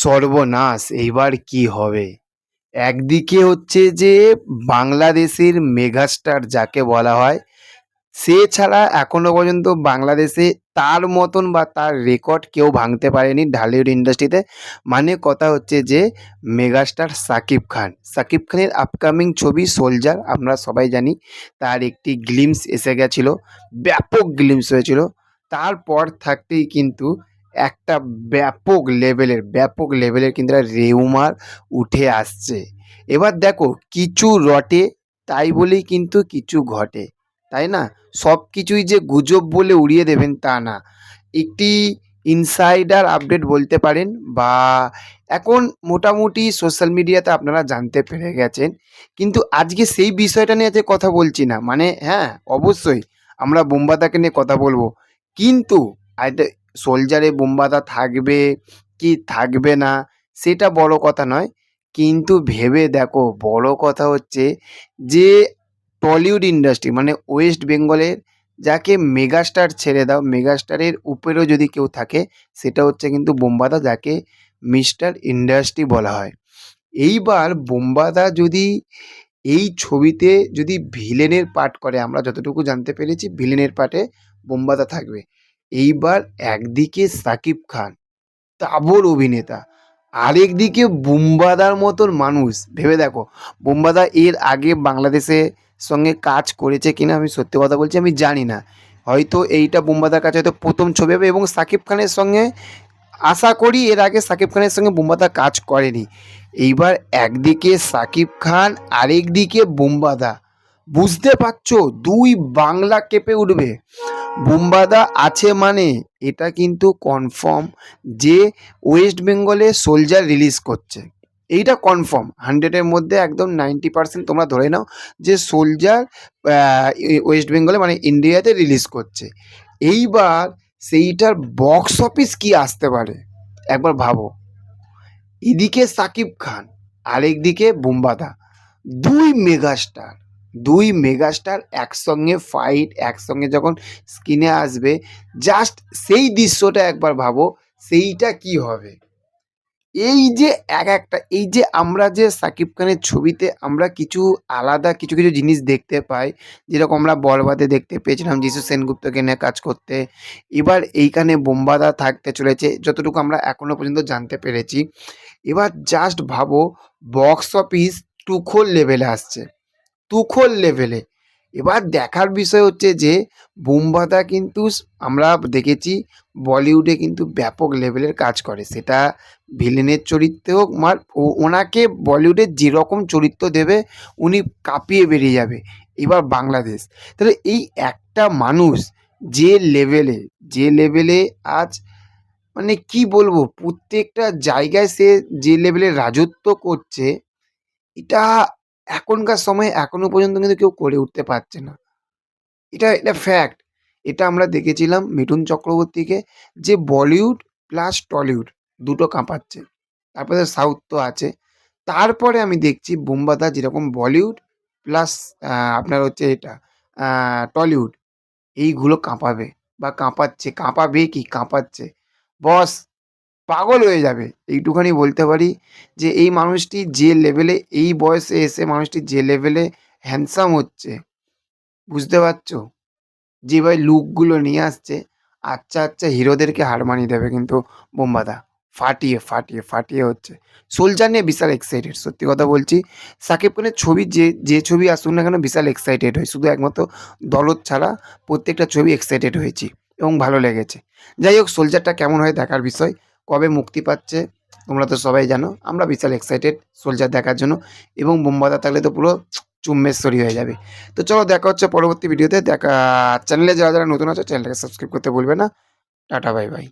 সর্বনাশ, এইবার কি হবে? একদিকে হচ্ছে যে বাংলাদেশের মেগাস্টার যাকে বলা হয়, সে ছাড়া এখনও পর্যন্ত বাংলাদেশে তার মতন বা তার রেকর্ড কেউ ভাঙতে পারেনি ঢালিউড ইন্ডাস্ট্রিতে। মানে কথা হচ্ছে যে মেগাস্টার সাকিব খান। সাকিব খানের আপকামিং ছবি সোলজার আমরা সবাই জানি, তার একটি গ্লিমস এসে গেছিল, ব্যাপক গ্লিমস হয়েছিল। তারপর থাকতেই কিন্তু একটা ব্যাপক লেভেলের ব্যাপক লেভেলের কিন্তু রিউমার উঠে আসছে। এবার দেখো, কিছু রটে, তাই বলেই কিন্তু কিছু ঘটে, তাই না? সব কিছুই যে গুজব বলে উড়িয়ে দেবেন তা না। একটি ইনসাইডার আপডেট বলতে পারেন বা এখন মোটামুটি সোশ্যাল মিডিয়াতে আপনারা জানতে পেরে গেছেন, কিন্তু আজকে সেই বিষয়টা নিয়ে আজকে কথা বলছি না মানে হ্যাঁ অবশ্যই আমরা বোম্বাদাকে নিয়ে কথা বলব। কিন্তু সোলজারে বোম্বাদা থাকবে, কি থাকবে না, সেটা বড় কথা নয়। কিন্তু ভেবে দেখো, বড় কথা হচ্ছে যে টলিউড ইন্ডাস্ট্রি মানে ওয়েস্ট বেঙ্গলের যাকে মেগাস্টার ছেড়ে দাও, মেগাস্টারের উপরেও যদি কেউ থাকে, সেটা হচ্ছে কিন্তু বোম্বাদা যাকে মিস্টার ইন্ডাস্ট্রি বলা হয়। এইবার বোম্বাদা যদি এই ছবিতে যদি ভিলেনের পার্ট করে, আমরা যতটুকু জানতে পেরেছি, ভিলেনের পার্টে বোম্বাদা থাকবে। এইবার একদিকে সাকিব খান তাবড় অভিনেতা, আরেকদিকে বুম্বাদার মতন মানুষ। ভেবে দেখো, বুম্বাদা এর আগে বাংলাদেশে সঙ্গে কাজ করেছে কিনা আমি সত্যি কথা বলছি আমি জানি না। হয়তো এইটা বুম্বাদার কাছে হয়তো প্রথম ছবি হবে এবং সাকিব খানের সঙ্গে আশা করি এর আগে সাকিব খানের সঙ্গে বুম্বাদা কাজ করেনি। এইবার একদিকে সাকিব খান, আরেকদিকে বুম্বাদা। বুঝতে পারছ? দুই বাংলা কেঁপে উঠবে। বুম্বাদা আছে মানে? এটা কিন্তু কনফার্ম যে ওয়েস্ট বেঙ্গলে সোলজার রিলিজ করছে। এইটা কনফার্ম হান্ড্রেডের মধ্যে একদম নাইনটি পার্সেন্ট তোমরা ধরে নাও যে সোলজার ওয়েস্ট বেঙ্গলে মানে ইন্ডিয়াতে রিলিজ করছে। এইবার সেইটার বক্স অফিস কি আসতে পারে? একবার ভাবো। এদিকে সাকিব খান, আরেকদিকে বুম্বাদা। দুই মেগাস্টার দুই মেগাস্টার একসঙ্গে ফাইট একসঙ্গে যখন স্ক্রিনে আসবে জাস্ট সেই দৃশ্যটা একবার ভাবো, সেইটা কি হবে? এই যে এক একটা, এই যে আমরা যে সাকিব খানের ছবিতে আমরা কিছু আলাদা, কিছু কিছু জিনিস দেখতে পাই, যেরকম আমরা বরবাদে দেখতে পেয়েছিলাম যিশু সেনগুপ্তকে নিয়ে কাজ করতে, এবার এইখানে বোম্বাদা থাকতে চলেছে, যতটুকু আমরা এখনও পর্যন্ত জানতে পেরেছি। এবার জাস্ট ভাবো বক্স অফিস টুখোর লেভেলে আসছে। তুখোর লেভেলে এবার দেখার বিষয় হচ্ছে যে, বুম্বাদা কিন্তু আমরা দেখেছি বলিউডে কিন্তু ব্যাপক লেভেলের কাজ করে। সেটা ভিলেনের চরিত্রে হোক, মার, ও, ওনাকে বলিউডে যেরকম চরিত্র দেবে, উনি কাঁপিয়ে বেরিয়ে যাবে। এবার বাংলাদেশ। তাহলে এই একটা মানুষ যে লেভেলে যে লেভেলে আজ মানে কি বলব, প্রত্যেকটা জায়গায় সে যে লেভেলে রাজত্ব করছে, এটা এখনকার সময়ে এখনও পর্যন্ত কিন্তু কেউ করে উঠতে পারছে না। এটা এটা ফ্যাক্ট এটা আমরা দেখেছিলাম মিঠুন চক্রবর্তীকে যে বলিউড প্লাস টলিউড দুটো কাঁপাচ্ছে। তারপরে সাউথ তো আছে। তারপরে আমি দেখছি বোম্বাদা যেরকম বলিউড প্লাস আপনার হচ্ছে এটা টলিউড, এইগুলো কাঁপাবে বা কাঁপাচ্ছে। কাঁপাবে কি? কাঁপাচ্ছে। বস পাগল হয়ে যাবে। এইটুখানি বলতে পারি যে এই মানুষটি যে লেভেলে এই বয়সে এসে মানুষটি যে লেভেলে হ্যান্ডসাম হচ্ছে। বুঝতে পারছ? যেভাবে লুকগুলো নিয়ে আসছে আচ্ছা আচ্ছা হিরোদেরকে হার মানিয়ে দেবে কিন্তু বোম্বাদা। ফাটিয়ে ফাটিয়ে ফাটিয়ে হচ্ছে। সোলজার নিয়ে বিশাল এক্সাইটেড সত্যি কথা বলছি। সাকিব খানের ছবি যে যে ছবি আসুন না কেন বিশাল এক্সাইটেড হয়। শুধু একমাত্র দলত ছাড়া প্রত্যেকটা ছবি এক্সাইটেড হয়েছি এবং ভালো লেগেছে। যাই হোক সোলজারটা কেমন হয় দেখার বিষয়। কবে মুক্তি পাচ্ছে, তোমরা তো সবাই জানো। আমরা বিশাল এক্সাইটেড সোলজার দেখার জন্য এবং বোম্বাদা থাকলে তো পুরো চুম্বেশ্বরী হয়ে যাবে। তো চলো দেখা হচ্ছে পরবর্তী ভিডিওতে দেখা চ্যানেলে যারা যারা নতুন আছে চ্যানেলটাকে সাবস্ক্রাইব করতে বলবে না। Tata bye bye